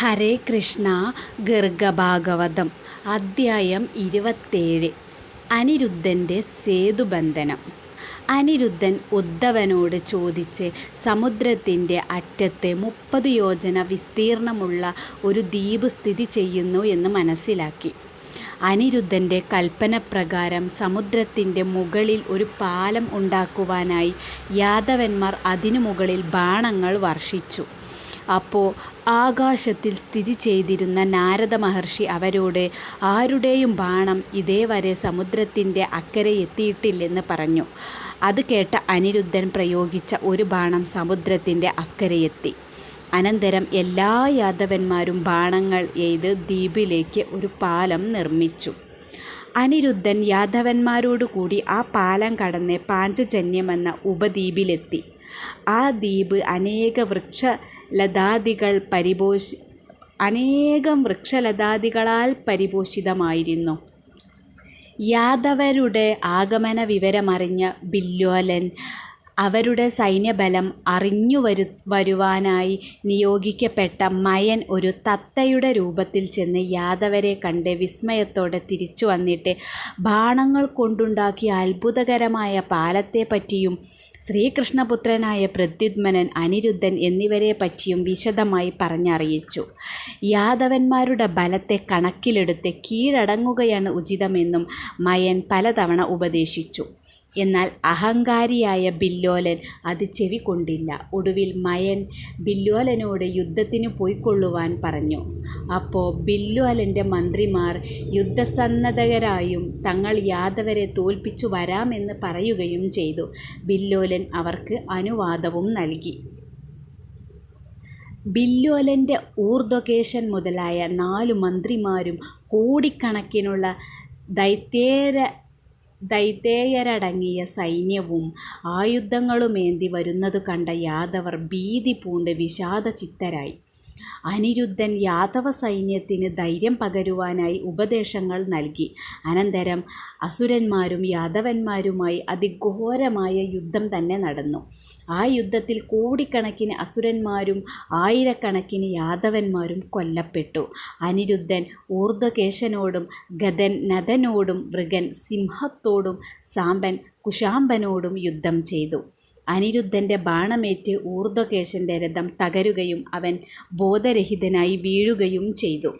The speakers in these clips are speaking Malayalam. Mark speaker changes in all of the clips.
Speaker 1: ഹരേ കൃഷ്ണ ഗർഗഭാഗവതം അദ്ധ്യായം ഇരുപത്തേഴ്. അനിരുദ്ധന്റെ സേതുബന്ധനം. അനിരുദ്ധൻ ഉദ്ധവനോട് ചോദിച്ച് സമുദ്രത്തിന്റെ അറ്റത്തെ മുപ്പത് യോജന വിസ്തീർണമുള്ള ഒരു ദ്വീപ് സ്ഥിതി ചെയ്യുന്നു എന്ന് മനസ്സിലാക്കി. അനിരുദ്ധന്റെ കൽപ്പനപ്രകാരം സമുദ്രത്തിന്റെ മുകളിൽ ഒരു പാലം ഉണ്ടാക്കുവാനായി യാദവന്മാർ അതിനു മുകളിൽ ബാണങ്ങൾ വർഷിച്ചു. അപ്പോൾ ആകാശത്തിൽ സ്ഥിതി ചെയ്തിരുന്ന നാരദ മഹർഷി അവരോട് ആരുടെയും ബാണം ഇതേവരെ സമുദ്രത്തിന്റെ അക്കരെ എത്തിയിട്ടില്ലെന്ന് പറഞ്ഞു അത് കേട്ട അനിരുദ്ധൻ പ്രയോഗിച്ച ഒരു ബാണം സമുദ്രത്തിന്റെ അക്കരെയെത്തി അനന്തരം എല്ലാ യാദവന്മാരും ബാണങ്ങൾ എയ്ത് ദ്വീപിലേക്ക് ഒരു പാലം നിർമ്മിച്ചു. അനിരുദ്ധൻ യാദവന്മാരോടുകൂടി ആ പാലം കടന്ന് പാഞ്ചജന്യമെന്ന ഉപദ്വീപിലെത്തി. ആ ദ്വീപ് അനേക വൃക്ഷലതാദികൾ പരിപോഷി അനേകം വൃക്ഷലതാദികളാൽ പരിപോഷിതമായിരുന്നു. യാദവരുടെ ആഗമന വിവരമറിഞ്ഞ ബില്ലോലൻ അവരുടെ സൈന്യബലം അറിഞ്ഞു വരു വരുവാനായി നിയോഗിക്കപ്പെട്ട മയൻ ഒരു തത്തയുടെ രൂപത്തിൽ ചെന്ന് യാദവരെ കണ്ട് വിസ്മയത്തോടെ തിരിച്ചു വന്നിട്ട് ബാണങ്ങൾ കൊണ്ടുണ്ടാക്കിയ അത്ഭുതകരമായ പാലത്തെപ്പറ്റിയും ശ്രീകൃഷ്ണപുത്രനായ പ്രദ്യുത്മനൻ അനിരുദ്ധൻ എന്നിവരെ പറ്റിയും വിശദമായി പറഞ്ഞറിയിച്ചു. യാദവന്മാരുടെ ബലത്തെ കണക്കിലെടുത്ത് കീഴടങ്ങുകയാണ് ഉചിതമെന്നും മയൻ പലതവണ ഉപദേശിച്ചു. എന്നാൽ അഹങ്കാരിയായ ബില്ലോലൻ അത് ചെവിക്കൊണ്ടില്ല. ഒടുവിൽ മയൻ ബില്ലോലനോട് യുദ്ധത്തിന് പോയിക്കൊള്ളുവാൻ പറഞ്ഞു. അപ്പോൾ ബില്ലോലന്റെ മന്ത്രിമാർ യുദ്ധസന്നദ്ധരായും തങ്ങൾ യാദവരെ തോൽപ്പിച്ചു വരാമെന്ന് പറയുകയും ചെയ്തു. ബില്ലോലൻ അവർക്ക് അനുവാദവും നൽകി. ബില്ലോലന്റെ ഊർധ്വകേശൻ മുതലായ നാലു മന്ത്രിമാരും കോടിക്കണക്കിനുള്ള ദൈത്യേര ദൈതേയരടങ്ങിയ സൈന്യവും ആയുധങ്ങളുമേന്തി വരുന്നതു കണ്ട യാദവർ ഭീതി പൂണ്ട് വിഷാദചിത്തരായി. അനിരുദ്ധൻ യാദവ സൈന്യത്തിന് ധൈര്യം പകരുവാനായി ഉപദേശങ്ങൾ നൽകി. അനന്തരം അസുരന്മാരും യാദവന്മാരുമായി അതിഘോരമായ യുദ്ധം തന്നെ നടന്നു. ആ യുദ്ധത്തിൽ കോടിക്കണക്കിന് അസുരന്മാരും ആയിരക്കണക്കിന് യാദവന്മാരും കൊല്ലപ്പെട്ടു. അനിരുദ്ധൻ ഊർധ്വകേശനോടും ഗതൻ നദനോടും മൃഗൻ സിംഹത്തോടും സാമ്പൻ കുശാമ്പനോടും യുദ്ധം ചെയ്തു. അനിരുദ്ധന്റെ ബാണമേറ്റ് ഊർധ്വകേശന്റെ രഥം തകരുകയും അവൻ ബോധരഹിതനായി വീഴുകയും ചെയ്തു.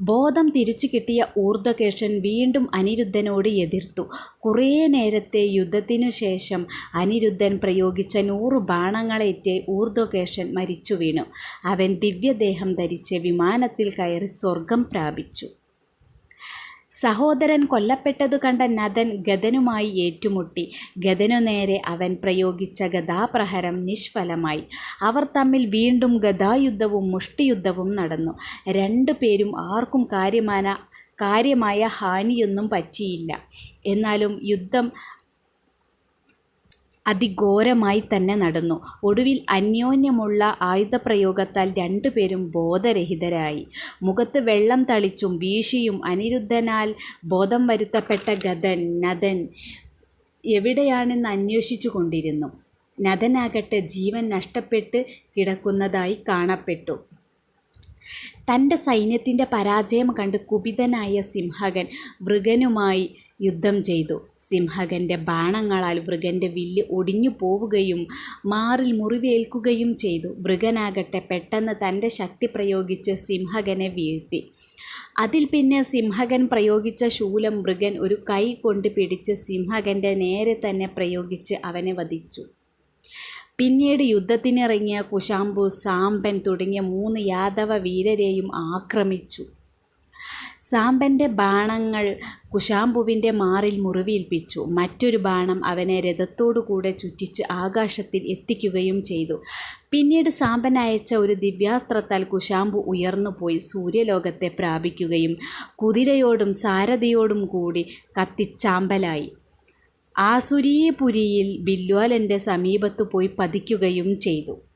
Speaker 1: ബോധം തിരിച്ചു കിട്ടിയ ഊർധ്വകേശൻ വീണ്ടും അനിരുദ്ധനോട് എതിർത്തു. കുറേ നേരത്തെ യുദ്ധത്തിനു ശേഷം അനിരുദ്ധൻ പ്രയോഗിച്ച നൂറ് ബാണങ്ങളേറ്റ് ഊർധ്വകേശൻ മരിച്ചു വീണു. അവൻ ദിവ്യദേഹം ധരിച്ച് വിമാനത്തിൽ കയറി സ്വർഗം പ്രാപിച്ചു. സഹോദരൻ കൊല്ലപ്പെട്ടതു കണ്ട നദൻ ഗതനുമായി ഏറ്റുമുട്ടി. ഗതനു നേരെ അവൻ പ്രയോഗിച്ച ഗതാപ്രഹരം നിഷ്ഫലമായി. അവർ തമ്മിൽ വീണ്ടും ഗതായുദ്ധവും മുഷ്ടിയുദ്ധവും നടന്നു. രണ്ടു പേരും ആർക്കും കാര്യമായ കാര്യമായ ഹാനിയൊന്നും പറ്റിയില്ല. എന്നാലും യുദ്ധം അതിഘോരമായി തന്നെ നടന്നു. ഒടുവിൽ അന്യോന്യമുള്ള ആയുധപ്രയോഗത്താൽ രണ്ടുപേരും ബോധരഹിതരായി. മുഖത്ത് വെള്ളം തളിച്ചും വീശിയും അനിരുദ്ധനാൽ ബോധം വരുത്തപ്പെട്ട ഗതൻ നദൻ എവിടെയാണെന്ന് അന്വേഷിച്ചു കൊണ്ടിരുന്നു. നദനാകട്ടെ ജീവൻ നഷ്ടപ്പെട്ട് കിടക്കുന്നതായി കാണപ്പെട്ടു. തന്റെ സൈന്യത്തിന്റെ പരാജയം കണ്ട് കുപിതനായ സിംഹകൻ വൃഗനുമായി യുദ്ധം ചെയ്തു. സിംഹകന്റെ ബാണങ്ങളാൽ വൃഗന്റെ വില്ല് ഒടിഞ്ഞു പോവുകയും മാറിൽ മുറിവേൽക്കുകയും ചെയ്തു. വൃഗനാകട്ടെ പെട്ടെന്ന് തന്റെ ശക്തി പ്രയോഗിച്ച് സിംഹകനെ വീഴ്ത്തി. അതിൽ പിന്നെ സിംഹകൻ പ്രയോഗിച്ച ശൂലം മൃഗൻ ഒരു കൈ കൊണ്ട് പിടിച്ച് സിംഹകന്റെ നേരെ തന്നെ പ്രയോഗിച്ച് അവനെ വധിച്ചു. പിന്നീട് യുദ്ധത്തിനിറങ്ങിയ കുശാംബു സാമ്പൻ തുടങ്ങിയ മൂന്ന് യാദവ വീരരെയും ആക്രമിച്ചു. സാമ്പന്റെ ബാണങ്ങൾ കുശാംബുവിന്റെ മാറിൽ മുറിവേൽപ്പിച്ചു. മറ്റൊരു ബാണം അവനെ രഥത്തോടുകൂടെ ചുറ്റിച്ച് ആകാശത്തിൽ എത്തിക്കുകയും ചെയ്തു. പിന്നീട് സാമ്പൻ അയച്ച ഒരു ദിവ്യാസ്ത്രത്താൽ കുശാംബു ഉയർന്നുപോയി സൂര്യലോകത്തെ പ്രാപിക്കുകയും കുതിരയോടും സാരഥിയോടും കൂടി കത്തിച്ചാമ്പലായി. ആസുരീപുരിയിൽ ബില്വാലന്റെ സമീപത്തു പോയി പതിക്കുകയും ചെയ്തു.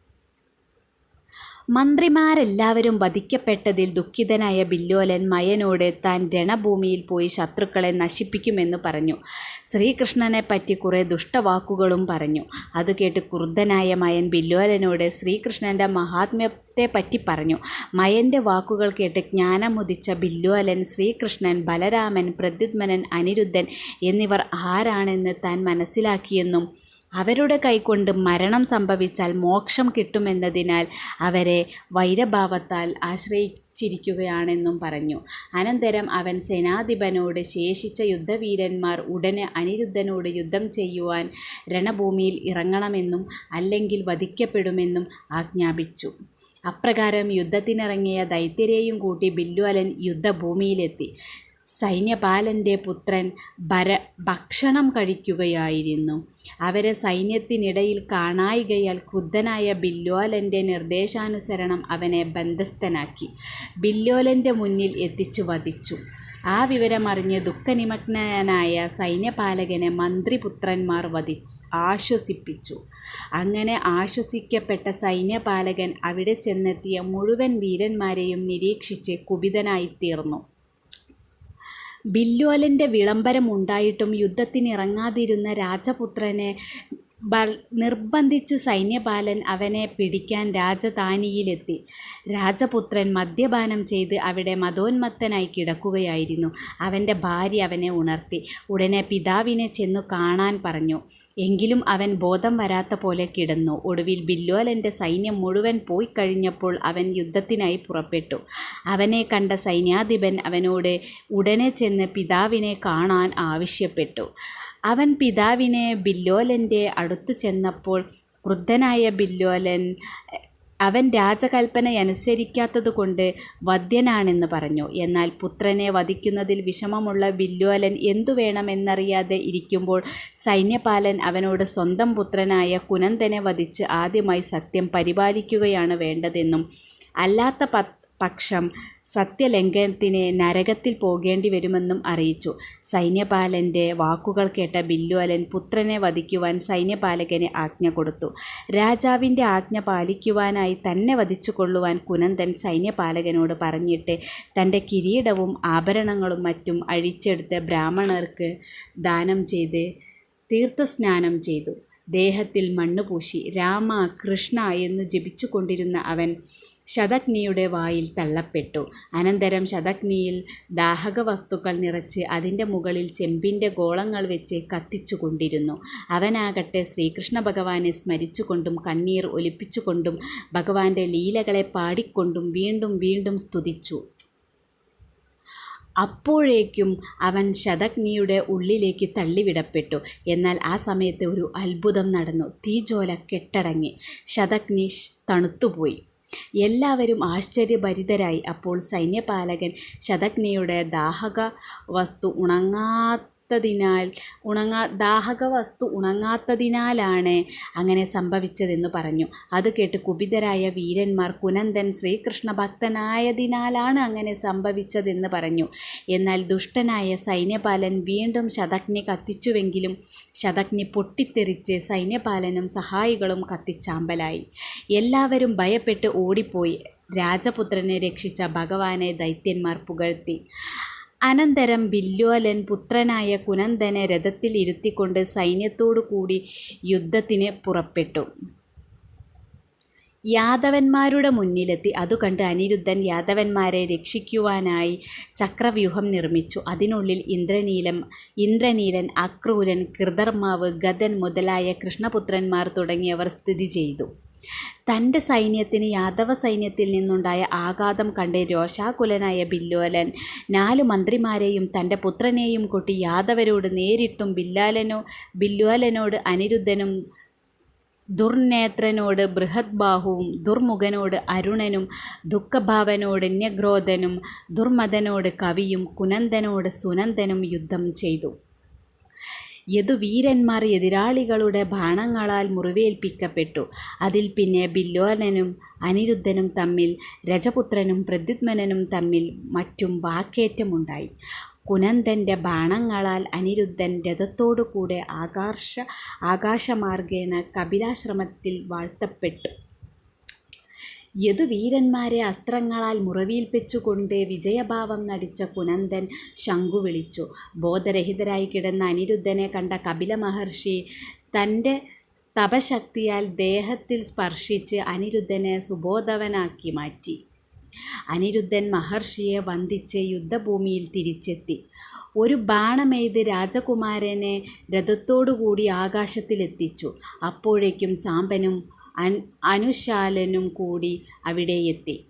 Speaker 1: മന്ത്രിമാരെല്ലാവരും വധിക്കപ്പെട്ടതിൽ ദുഃഖിതനായ ബില്ലോലൻ മയനോട് താൻ രണഭൂമിയിൽ പോയി ശത്രുക്കളെ നശിപ്പിക്കുമെന്ന് പറഞ്ഞു. ശ്രീകൃഷ്ണനെ പറ്റി കുറേ ദുഷ്ടവാക്കുകളും പറഞ്ഞു. അത് കേട്ട് ക്രുദ്ധനായ മയൻ ബില്ലോലനോട് ശ്രീകൃഷ്ണന്റെ ശ്രീകൃഷ്ണന്റെ മാഹാത്മ്യത്തെപ്പറ്റി പറഞ്ഞു. മയന്റെ വാക്കുകൾ കേട്ട് ജ്ഞാനമുദിച്ച ബില്ലോലൻ ശ്രീകൃഷ്ണൻ, ബലരാമൻ, പ്രദ്യുത്മനൻ അനിരുദ്ധൻ എന്നിവർ ആരാണെന്ന് താൻ മനസ്സിലാക്കിയെന്നും അവരുടെ കൈകൊണ്ട് മരണം സംഭവിച്ചാൽ മോക്ഷം കിട്ടുമെന്നതിനാൽ അവരെ വൈരഭാവത്താൽ ആശ്രയിച്ചിരിക്കുകയാണെന്നും പറഞ്ഞു. അനന്തരം അവൻ സേനാധിപനോട് ശേഷിച്ച യുദ്ധവീരന്മാർ ഉടനെ അനിരുദ്ധനോട് യുദ്ധം ചെയ്യുവാൻ രണഭൂമിയിൽ ഇറങ്ങണമെന്നും അല്ലെങ്കിൽ വധിക്കപ്പെടുമെന്നും ആജ്ഞാപിച്ചു. അപ്രകാരം യുദ്ധത്തിനിറങ്ങിയ ദൈത്യരെയും കൂട്ടി ബില്ലുവലൻ യുദ്ധഭൂമിയിലെത്തി. സൈന്യപാലന്റെ പുത്രൻ ഭര ഭക്ഷണം കഴിക്കുകയായിരുന്നു. അവരെ സൈന്യത്തിനിടയിൽ കാണായികയാൽ ക്രുദ്ധനായ ബില്ലോലന്റെ നിർദ്ദേശാനുസരണം അവനെ ബന്ധസ്ഥനാക്കി ബില്ലോലന്റെ മുന്നിൽ എത്തിച്ചു വധിച്ചു. ആ വിവരമറിഞ്ഞ് ദുഃഖനിമഗ്നനായ സൈന്യപാലകനെ മന്ത്രിപുത്രന്മാർ ആശ്വസിപ്പിച്ചു. അങ്ങനെ ആശ്വസിക്കപ്പെട്ട സൈന്യപാലകൻ അവിടെ ചെന്നെത്തിയ മുഴുവൻ വീരന്മാരെയും നിരീക്ഷിച്ച് കുപിതനായിത്തീർന്നു. ബില്ലോലന്റെ വിളംബരമുണ്ടായിട്ടും യുദ്ധത്തിനിറങ്ങാതിരുന്ന രാജപുത്രനെ നിർബന്ധിച്ച് സൈന്യപാലൻ അവനെ പിടിക്കാൻ രാജധാനിയിലെത്തി. രാജപുത്രൻ മദ്യപാനം ചെയ്ത് അവിടെ മതോന്മത്തനായി കിടക്കുകയായിരുന്നു. അവന്റെ ഭാര്യ അവനെ ഉണർത്തി. ഉടനെ പിതാവിനെ ചെന്നു കാണാൻ പറഞ്ഞു. എങ്കിലും അവൻ ബോധം വരാത്ത പോലെ കിടന്നു. ഒടുവിൽ ബില്ലോലന്റെ സൈന്യം മുഴുവൻ പോയി കഴിഞ്ഞപ്പോൾ അവൻ യുദ്ധത്തിനായി പുറപ്പെട്ടു. അവനെ കണ്ട സൈന്യാധിപൻ അവനോട് ഉടനെ ചെന്ന് പിതാവിനെ കാണാൻ ആവശ്യപ്പെട്ടു. അവൻ പിതാവിനെ ബില്ലോലന്റെ ചെന്നപ്പോൾ ക്രുദ്ധനായ ബില്ലോലൻ അവൻ രാജകൽപ്പന രാജകല്പനയനുസരിക്കാത്തതുകൊണ്ട് വധ്യനാണെന്ന് പറഞ്ഞു. എന്നാൽ പുത്രനെ വധിക്കുന്നതിൽ വിഷമമുള്ള ബില്ലോലൻ എന്തു വേണമെന്നറിയാതെ ഇരിക്കുമ്പോൾ സൈന്യപാലൻ അവനോട് സ്വന്തം പുത്രനായ കുനന്ദനെ വധിച്ച് ആദ്യമായി സത്യം പരിപാലിക്കുകയാണ് വേണ്ടതെന്നും അല്ലാത്ത പക്ഷം സത്യലംഘനത്തിന് നരകത്തിൽ പോകേണ്ടി വരുമെന്നും അറിയിച്ചു. സൈന്യപാലന്റെ വാക്കുകൾ കേട്ട ബില്ലുവലൻ പുത്രനെ വധിക്കുവാൻ സൈന്യപാലകന് ആജ്ഞ കൊടുത്തു. രാജാവിന്റെ ആജ്ഞ പാലിക്കുവാനായി തന്നെ വധിച്ചു കൊള്ളുവാൻ കുനന്ദൻ സൈന്യപാലകനോട് പറഞ്ഞിട്ട് തന്റെ കിരീടവും ആഭരണങ്ങളും മറ്റും അഴിച്ചെടുത്ത് ബ്രാഹ്മണർക്ക് ദാനം ചെയ്ത് തീർത്ഥസ്നാനം ചെയ്തു. ദേഹത്തിൽ മണ്ണുപൂശി രാമ കൃഷ്ണ എന്ന് ജപിച്ചുകൊണ്ടിരുന്ന അവൻ ശതഘ്നിയുടെ വായിൽ തള്ളപ്പെട്ടു. അനന്തരം ശതഗ്നിയിൽ ദാഹക വസ്തുക്കൾ നിറച്ച് അതിന്റെ മുകളിൽ ചെമ്പിന്റെ ഗോളങ്ങൾ വെച്ച് കത്തിച്ചുകൊണ്ടിരുന്നു. അവനാകട്ടെ ശ്രീകൃഷ്ണ ഭഗവാനെ സ്മരിച്ചുകൊണ്ടും കണ്ണീർ ഒലിപ്പിച്ചുകൊണ്ടും ഭഗവാന്റെ ലീലകളെ പാടിക്കൊണ്ടും വീണ്ടും വീണ്ടും സ്തുതിച്ചു. അപ്പോഴേക്കും അവൻ ശതഗ്നിയുടെ ഉള്ളിലേക്ക് തള്ളിവിടപ്പെട്ടു. എന്നാൽ ആ സമയത്ത് ഒരു അത്ഭുതം നടന്നു. തീജ്വാല കെട്ടടങ്ങി. ശതഗ്നി തണുത്തുപോയി. എല്ലാവരും ആശ്ചര്യഭരിതരായി. അപ്പോൾ സൈന്യപാലകൻ ശതജ്ഞയുടെ ദാഹക വസ്തു ശതഘ്നിയുടെ ദാഹകവസ്തു ഉണങ്ങാത്തതിനാലാണ് അങ്ങനെ സംഭവിച്ചതെന്ന് പറഞ്ഞു. അത് കേട്ട് കുപിതരായ വീരന്മാർ കുനന്ദൻ ശ്രീകൃഷ്ണ ഭക്തനായതിനാലാണ് അങ്ങനെ സംഭവിച്ചതെന്ന് പറഞ്ഞു. എന്നാൽ ദുഷ്ടനായ സൈന്യപാലൻ വീണ്ടും ശതഘ്നി കത്തിച്ചുവെങ്കിലും ശതഘ്നി പൊട്ടിത്തെറിച്ച് സൈന്യപാലനും സഹായികളും കത്തിച്ചാമ്പലായി. എല്ലാവരും ഭയപ്പെട്ട് ഓടിപ്പോയി. രാജപുത്രനെ രക്ഷിച്ച ഭഗവാനെ ദൈത്യന്മാർ പുകഴ്ത്തി. അനന്തരം ബില്ലോലൻ പുത്രനായ കുനന്ദനെ രഥത്തിൽ ഇരുത്തിക്കൊണ്ട് സൈന്യത്തോടു കൂടി യുദ്ധത്തിന് പുറപ്പെട്ടു. യാദവന്മാരുടെ മുന്നിലെത്തി. അതുകണ്ട് അനിരുദ്ധൻ യാദവന്മാരെ രക്ഷിക്കുവാനായി ചക്രവ്യൂഹം നിർമ്മിച്ചു. അതിനുള്ളിൽ ഇന്ദ്രനീലം ഇന്ദ്രനീലൻ, അക്രൂരൻ, കൃതർമാവ്, ഗതൻ മുതലായ കൃഷ്ണപുത്രന്മാർ തുടങ്ങിയവർ സ്ഥിതിചെയ്തു. തന്റെ സൈന്യത്തിന് യാദവ സൈന്യത്തിൽ നിന്നുണ്ടായ ആഘാതം കണ്ട് രോഷാകുലനായ ബില്ലോലൻ നാലു മന്ത്രിമാരെയും തന്റെ പുത്രനെയും കൂട്ടി യാദവരോട് നേരിട്ടും ബില്ലാലനോ ബില്ലോലനോട് അനിരുദ്ധനും ദുർനേത്രനോട് ബൃഹദ്ബാഹുവും ദുർമുഖനോട് അരുണനും ദുഃഖഭാവനോട് ന്യഗ്രോധനും ദുർമദനോട് കവിയും കുനന്ദനോട് സുനന്ദനും യുദ്ധം ചെയ്തു. യദുവീരന്മാർ എതിരാളികളുടെ ബാണങ്ങളാൽ മുറിവേൽപ്പിക്കപ്പെട്ടു. അതിൽ പിന്നെ ബില്ലോനനും അനിരുദ്ധനും തമ്മിൽ, രജപുത്രനും പ്രദ്യുത്മനും തമ്മിൽ മറ്റും വാക്കേറ്റമുണ്ടായി. കുനന്ദന്റെ ബാണങ്ങളാൽ അനിരുദ്ധൻ രഥത്തോടുകൂടെ ആകാശമാർഗേണ കപിലാശ്രമത്തിൽ വാഴ്ത്തപ്പെട്ടു. യദുവീരന്മാരെ അസ്ത്രങ്ങളാൽ മുറിവേൽപ്പിച്ചുകൊണ്ട് വിജയഭാവം നടിച്ച കുനന്ദൻ ശംഖു വിളിച്ചു. ബോധരഹിതരായി കിടന്ന അനിരുദ്ധനെ കണ്ട കപില മഹർഷി തന്റെ തപശക്തിയാൽ ദേഹത്തിൽ സ്പർശിച്ച് അനിരുദ്ധനെ സുബോധവനാക്കി മാറ്റി. അനിരുദ്ധൻ മഹർഷിയെ വന്ദിച്ച് യുദ്ധഭൂമിയിൽ തിരിച്ചെത്തി. ഒരു ബാണമെയ്ത് രാജകുമാരനെ രഥത്തോടുകൂടി ആകാശത്തിലെത്തിച്ചു. അപ്പോഴേക്കും സാംബനും അനുശാലനും കൂടി അവിടെ എത്തി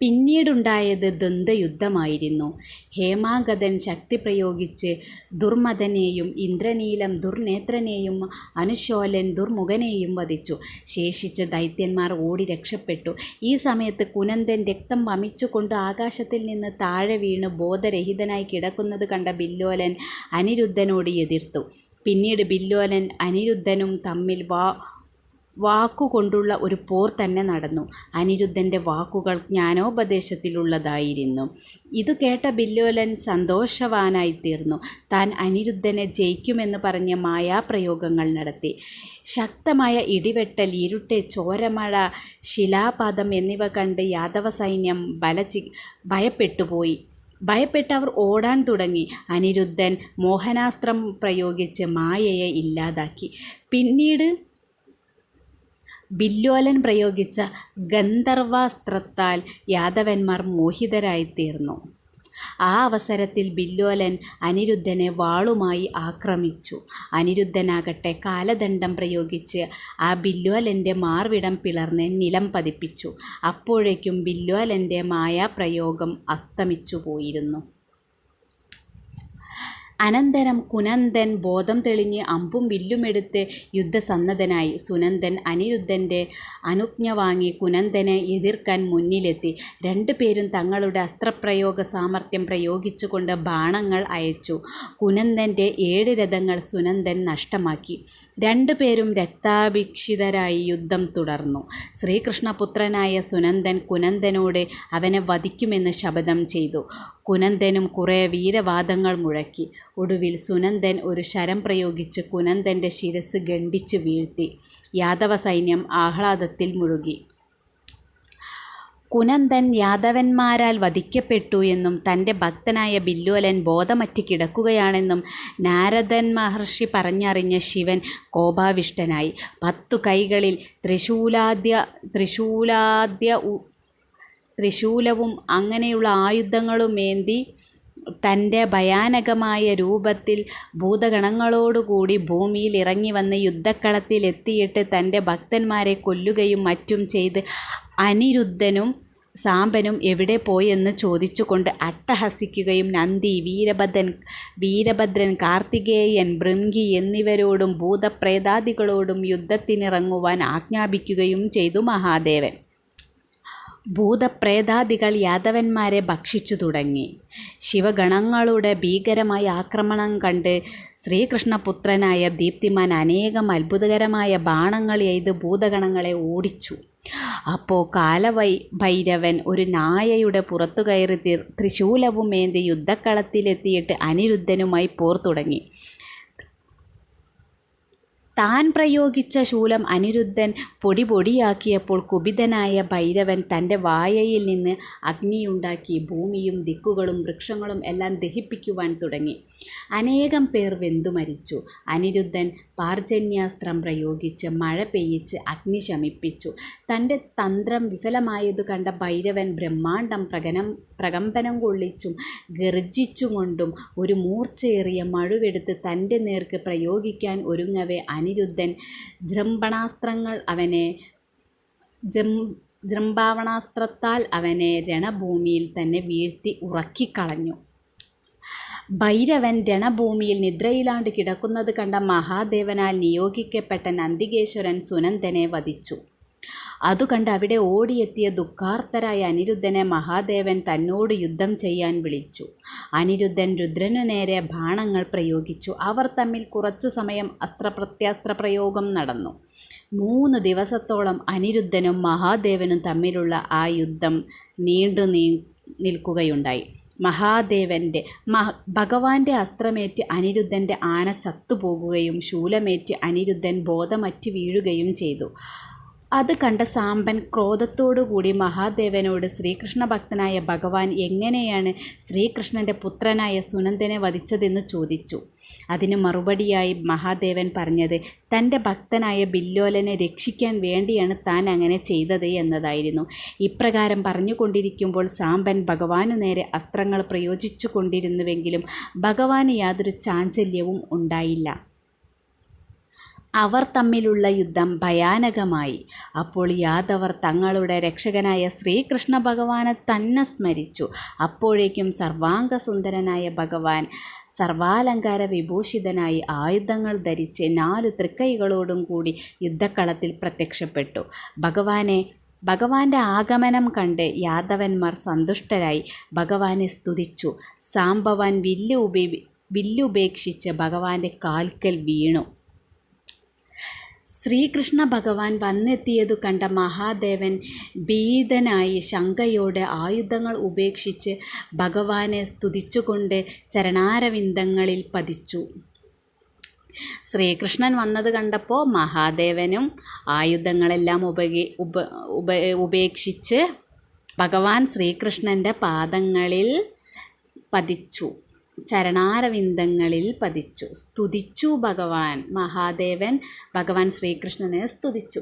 Speaker 1: പിന്നീടുണ്ടായത് ദ്വന്ദ്വയുദ്ധമായിരുന്നു. ഹേമാഗതൻ ശക്തി പ്രയോഗിച്ച് ദുർമദനെയും ഇന്ദ്രനീലം ദുർനേത്രനെയും അനുശോലൻ ദുർമുഖനെയും വധിച്ചു. ശേഷിച്ച ദൈത്യന്മാർ ഓടി രക്ഷപ്പെട്ടു. ഈ സമയത്ത് കുനന്ദൻ രക്തം വമിച്ചുകൊണ്ട് ആകാശത്തിൽ നിന്ന് താഴെ വീണ് ബോധരഹിതനായി കിടക്കുന്നത് കണ്ട ബില്ലോലൻ അനിരുദ്ധനോട് എതിർത്തു. പിന്നീട് ബില്ലോലൻ അനിരുദ്ധനും തമ്മിൽ വാക്കുകൊണ്ടുള്ള ഒരു പോർ തന്നെ നടന്നു. അനിരുദ്ധന്റെ വാക്കുകൾ ജ്ഞാനോപദേശത്തിലുള്ളതായിരുന്നു. ഇത് കേട്ട ബില്ലോലൻ സന്തോഷവാനായിത്തീർന്നു. താൻ അനിരുദ്ധനെ ജയിക്കുമെന്ന് പറഞ്ഞ് മായാപ്രയോഗങ്ങൾ നടത്തി. ശക്തമായ ഇടിവെട്ടൽ, ഇരുട്ട്, ചോരമഴ, ശിലാപാതം എന്നിവ കണ്ട് യാദവ സൈന്യം യാദവസൈന്യം ഭയപ്പെട്ടുപോയി. ഭയപ്പെട്ട് അവർ ഓടാൻ തുടങ്ങി. അനിരുദ്ധൻ മോഹനാസ്ത്രം പ്രയോഗിച്ച് മായയെ ഇല്ലാതാക്കി. പിന്നീട് ബില്ലോലൻ പ്രയോഗിച്ച ഗന്ധർവാസ്ത്രത്താൽ യാദവന്മാർ മോഹിതരായിത്തീർന്നു. ആ അവസരത്തിൽ ബില്ലോലൻ അനിരുദ്ധനെ വാളുമായി ആക്രമിച്ചു. അനിരുദ്ധനാകട്ടെ കാലദണ്ഡം പ്രയോഗിച്ച് ആ ബില്ലോലന്റെ മാർവിടം പിളർന്ന് നിലം പതിപ്പിച്ചു. അപ്പോഴേക്കും ബില്ലോലന്റെ മായാപ്രയോഗം അസ്തമിച്ചുപോയിരുന്നു. അനന്തരം കുനന്ദൻ ബോധം തെളിഞ്ഞ് അമ്പും വില്ലുമെടുത്ത് യുദ്ധസന്നദ്ധനായി. സുനന്ദൻ അനിരുദ്ധന്റെ അനുജ്ഞ വാങ്ങി കുനന്ദനെ എതിർക്കാൻ മുന്നിലെത്തി. രണ്ടുപേരും തങ്ങളുടെ അസ്ത്രപ്രയോഗ സാമർഥ്യം പ്രയോഗിച്ചുകൊണ്ട് ബാണങ്ങൾ അയച്ചു. കുനന്ദന്റെ ഏഴ് രഥങ്ങൾ സുനന്ദൻ നഷ്ടമാക്കി. രണ്ടുപേരും രക്താഭിക്ഷിതരായി യുദ്ധം തുടർന്നു. ശ്രീകൃഷ്ണപുത്രനായ സുനന്ദൻ കുനന്ദനോട് അവനെ വധിക്കുമെന്ന് ശപഥം ചെയ്തു. കുനന്ദനും കുറേ വീരവാദങ്ങൾ മുഴക്കി. ഒടുവിൽ സുനന്ദൻ ഒരു ശരം പ്രയോഗിച്ച് കുനന്ദന്റെ ശിരസ് ഗണ്ടിച്ച് വീഴ്ത്തി. യാദവ സൈന്യം ആഹ്ലാദത്തിൽ മുഴുകി. കുനന്ദൻ യാദവന്മാരാൽ വധിക്കപ്പെട്ടു എന്നും തന്റെ ഭക്തനായ ബില്ലുവലൻ ബോധമറ്റ് കിടക്കുകയാണെന്നും നാരദൻ മഹർഷി പറഞ്ഞറിഞ്ഞ ശിവൻ കോപാവിഷ്ടനായി. പത്തു കൈകളിൽ ത്രിശൂലവും അങ്ങനെയുള്ള ആയുധങ്ങളും ആയുധങ്ങളുമേന്തി തന്റെ ഭയാനകമായ രൂപത്തിൽ ഭൂതഗണങ്ങളോടുകൂടി ഭൂമിയിൽ ഇറങ്ങി വന്ന് യുദ്ധക്കളത്തിൽ എത്തിയിട്ട് തന്റെ ഭക്തന്മാരെ കൊല്ലുകയും മറ്റും ചെയ്ത് അനിരുദ്ധനും സാമ്പനും എവിടെ പോയെന്ന് ചോദിച്ചുകൊണ്ട് അട്ടഹസിക്കുകയും നന്ദി, വീരഭദ്രൻ, വീരഭദ്രൻ കാർത്തികേയൻ, ബൃംഗി എന്നിവരോടും ഭൂതപ്രേതാദികളോടും യുദ്ധത്തിനിറങ്ങുവാൻ ആജ്ഞാപിക്കുകയും ചെയ്തു മഹാദേവൻ. ഭൂതപ്രേതാദികൾ യാദവന്മാരെ ഭക്ഷിച്ചു തുടങ്ങി. ശിവഗണങ്ങളുടെ ഭീകരമായ ആക്രമണം കണ്ട് ശ്രീകൃഷ്ണപുത്രനായ ദീപ്തിമാൻ അനേകം അത്ഭുതകരമായ ബാണങ്ങൾ എയ്ത് ഭൂതഗണങ്ങളെ ഓടിച്ചു. അപ്പോൾ കാലവൈ ഭൈരവൻ ഒരു നായയുടെ പുറത്തു കയറി ത്രിശൂലവുമേന്തി യുദ്ധക്കളത്തിലെത്തിയിട്ട് അനിരുദ്ധനുമായി പോർ തുടങ്ങി. താൻ പ്രയോഗിച്ച ശൂലം അനിരുദ്ധൻ പൊടി പൊടിയാക്കിയപ്പോൾ കുപിതനായ ഭൈരവൻ തന്റെ വായയിൽ നിന്ന് അഗ്നിയുണ്ടാക്കി ഭൂമിയും ദിക്കുകളും വൃക്ഷങ്ങളും എല്ലാം ദഹിപ്പിക്കുവാൻ തുടങ്ങി. അനേകം പേർ വെന്തു മരിച്ചു. അനിരുദ്ധൻ പാർജന്യാസ്ത്രം പ്രയോഗിച്ച് മഴ പെയ്യിച്ച് അഗ്നി ശമിപ്പിച്ചു. തന്റെ തന്ത്രം വിഫലമായതു കണ്ട ഭൈരവൻ ബ്രഹ്മാണ്ഡം പ്രകമ്പനം കൊള്ളിച്ചും ഗർജിച്ചുകൊണ്ടും ഒരു മൂർച്ചയേറിയ മഴുവെടുത്ത് തന്റെ നേർക്ക് പ്രയോഗിക്കാൻ ഒരുങ്ങവേ അനിരുദ്ധൻ ജൃംഭണാസ്ത്രങ്ങൾ അവനെ ജം ജൃംഭാവണാസ്ത്രത്താൽ അവനെ രണഭൂമിയിൽ തന്നെ വീഴ്ത്തി ഉറക്കിക്കളഞ്ഞു. ഭൈരവൻ രണഭൂമിയിൽ നിദ്രയിലാണ്ട് കിടക്കുന്നത് കണ്ട മഹാദേവനാൽ നിയോഗിക്കപ്പെട്ട നന്ദികേശ്വരൻ സുനന്ദനെ വധിച്ചു. അതുകണ്ട് അവിടെ ഓടിയെത്തിയ ദുഃഖാർത്തരായ അനിരുദ്ധനെ മഹാദേവൻ തന്നോട് യുദ്ധം ചെയ്യാൻ വിളിച്ചു. അനിരുദ്ധൻ രുദ്രനു നേരെ ബാണങ്ങൾ പ്രയോഗിച്ചു. അവർ തമ്മിൽ കുറച്ചു സമയം അസ്ത്രപ്രത്യാസ്ത്ര പ്രയോഗം നടന്നു. മൂന്ന് ദിവസത്തോളം അനിരുദ്ധനും മഹാദേവനും തമ്മിലുള്ള ആ യുദ്ധം നീണ്ടു നിൽക്കുകയുണ്ടായി മഹാദേവന്റെ മഹ ഭഗവാന്റെ അസ്ത്രമേറ്റ് അനിരുദ്ധന്റെ ആന ചത്തുപോകുകയും ശൂലമേറ്റ് അനിരുദ്ധൻ ബോധമറ്റ് വീഴുകയും ചെയ്തു. അത് കണ്ട സാമ്പൻ ക്രോധത്തോടുകൂടി മഹാദേവനോട് ശ്രീകൃഷ്ണ ഭക്തനായ ഭഗവാൻ എങ്ങനെയാണ് ശ്രീകൃഷ്ണന്റെ പുത്രനായ സുനന്ദനെ വധിച്ചതെന്ന് ചോദിച്ചു. അതിന് മറുപടിയായി മഹാദേവൻ പറഞ്ഞത് തന്റെ ഭക്തനായ ബില്ലോലനെ രക്ഷിക്കാൻ വേണ്ടിയാണ് താൻ അങ്ങനെ ചെയ്തത് എന്നതായിരുന്നു. ഇപ്രകാരം പറഞ്ഞുകൊണ്ടിരിക്കുമ്പോൾ സാമ്പൻ ഭഗവാനു നേരെ അസ്ത്രങ്ങൾ പ്രയോജിച്ചു കൊണ്ടിരുന്നുവെങ്കിലും ഭഗവാന് യാതൊരു ചാഞ്ചല്യവും ഉണ്ടായില്ല. അവർ തമ്മിലുള്ള യുദ്ധം ഭയാനകമായി. അപ്പോൾ യാദവർ തങ്ങളുടെ രക്ഷകനായ ശ്രീകൃഷ്ണ ഭഗവാനെ തന്നെ സ്മരിച്ചു. അപ്പോഴേക്കും സർവാംഗസുന്ദരനായ ഭഗവാൻ സർവാലങ്കാര വിഭൂഷിതനായി ആയുധങ്ങൾ ധരിച്ച് നാലു തൃക്കൈകളോടും കൂടി യുദ്ധക്കളത്തിൽ പ്രത്യക്ഷപ്പെട്ടു. ഭഗവാനെ ഭഗവാന്റെ ആഗമനം കണ്ട് യാദവന്മാർ സന്തുഷ്ടരായി ഭഗവാനെ സ്തുതിച്ചു. സാംബവാൻ വില്ല് ഉപേ വില്ലുപേക്ഷിച്ച് ഭഗവാന്റെ കാൽക്കൽ വീണു. ശ്രീകൃഷ്ണ ഭഗവാൻ വന്നെത്തിയതു കണ്ട മഹാദേവൻ ഭീതനായി ശങ്കയോടെ ആയുധങ്ങൾ ഉപേക്ഷിച്ച് ഭഗവാനെ സ്തുതിച്ചുകൊണ്ട് ചരണാരവിന്ദങ്ങളിൽ പതിച്ചു. ശ്രീകൃഷ്ണൻ വന്നത് കണ്ടപ്പോൾ മഹാദേവനും ആയുധങ്ങളെല്ലാം ഉപകി ഉപ ഉപ ഉപേക്ഷിച്ച് ഭഗവാൻ ശ്രീകൃഷ്ണന്റെ പാദങ്ങളിൽ പതിച്ചു. ചരണാരവിന്ദങ്ങളിൽ പതിച്ചു. സ്തുതിച്ചു ഭഗവാൻ മഹാദേവൻ. ഭഗവാൻ ശ്രീകൃഷ്ണനെ സ്തുതിച്ചു.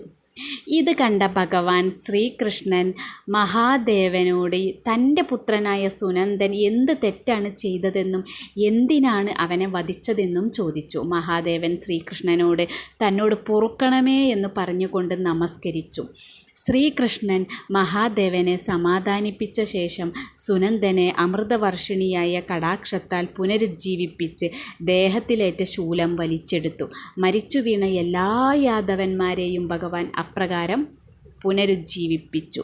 Speaker 1: ഇത് കണ്ട ഭഗവാൻ ശ്രീകൃഷ്ണൻ മഹാദേവനോട് തന്റെ പുത്രനായ സുനന്ദൻ എന്ത് തെറ്റാണ് ചെയ്തതെന്നും എന്തിനാണ് അവനെ വധിച്ചതെന്നും ചോദിച്ചു. മഹാദേവൻ ശ്രീകൃഷ്ണനോട് തന്നോട് പൊറുക്കണമേ എന്ന് പറഞ്ഞുകൊണ്ട് നമസ്കരിച്ചു. ശ്രീകൃഷ്ണൻ മഹാദേവനെ സമാധാനിപ്പിച്ച ശേഷം സുനന്ദനെ അമൃതവർഷിണിയായ കടാക്ഷത്താൽ പുനരുജ്ജീവിപ്പിച്ച് ദേഹത്തിലേറ്റ ശൂലം വലിച്ചെടുത്തു. മരിച്ചു വീണ എല്ലാ യാദവന്മാരെയും ഭഗവാൻ അപ്രകാരം പുനരുജ്ജീവിപ്പിച്ചു.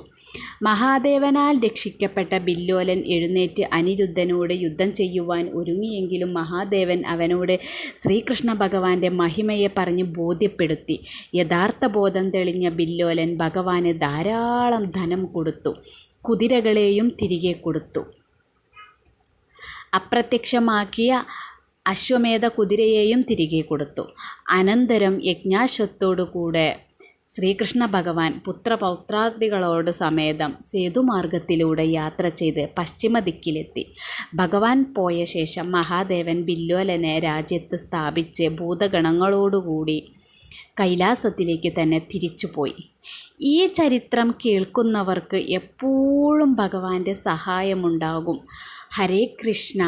Speaker 1: മഹാദേവനാൽ രക്ഷിക്കപ്പെട്ട ബില്ലോലൻ എഴുന്നേറ്റ് അനിരുദ്ധനോട് യുദ്ധം ചെയ്യുവാൻ ഒരുങ്ങിയെങ്കിലും മഹാദേവൻ അവനോട് ശ്രീകൃഷ്ണ ഭഗവാന്റെ മഹിമയെ പറഞ്ഞ് ബോധ്യപ്പെടുത്തി. യഥാർത്ഥ ബോധം തെളിഞ്ഞ ബില്ലോലൻ ഭഗവാന് ധാരാളം ധനം കൊടുത്തു. കുതിരകളെയും തിരികെ കൊടുത്തു. അപ്രത്യക്ഷമാക്കിയ അശ്വമേധ കുതിരയെയും തിരികെ കൊടുത്തു. അനന്തരം യജ്ഞാശ്വത്തോടുകൂടെ ശ്രീകൃഷ്ണ ഭഗവാൻ പുത്രപൗത്രാദികളോട് സമേതം സേതുമാർഗത്തിലൂടെ യാത്ര ചെയ്ത് പശ്ചിമ ദിക്കിലെത്തി ഭഗവാൻ പോയ ശേഷം മഹാദേവൻ ബില്ലോലനെ രാജ്യത്ത് സ്ഥാപിച്ച് ഭൂതഗണങ്ങളോടുകൂടി കൈലാസത്തിലേക്ക് തന്നെ തിരിച്ചുപോയി. ഈ ചരിത്രം കേൾക്കുന്നവർക്ക് എപ്പോഴും ഭഗവാന്റെ സഹായമുണ്ടാകും. ഹരേ കൃഷ്ണ.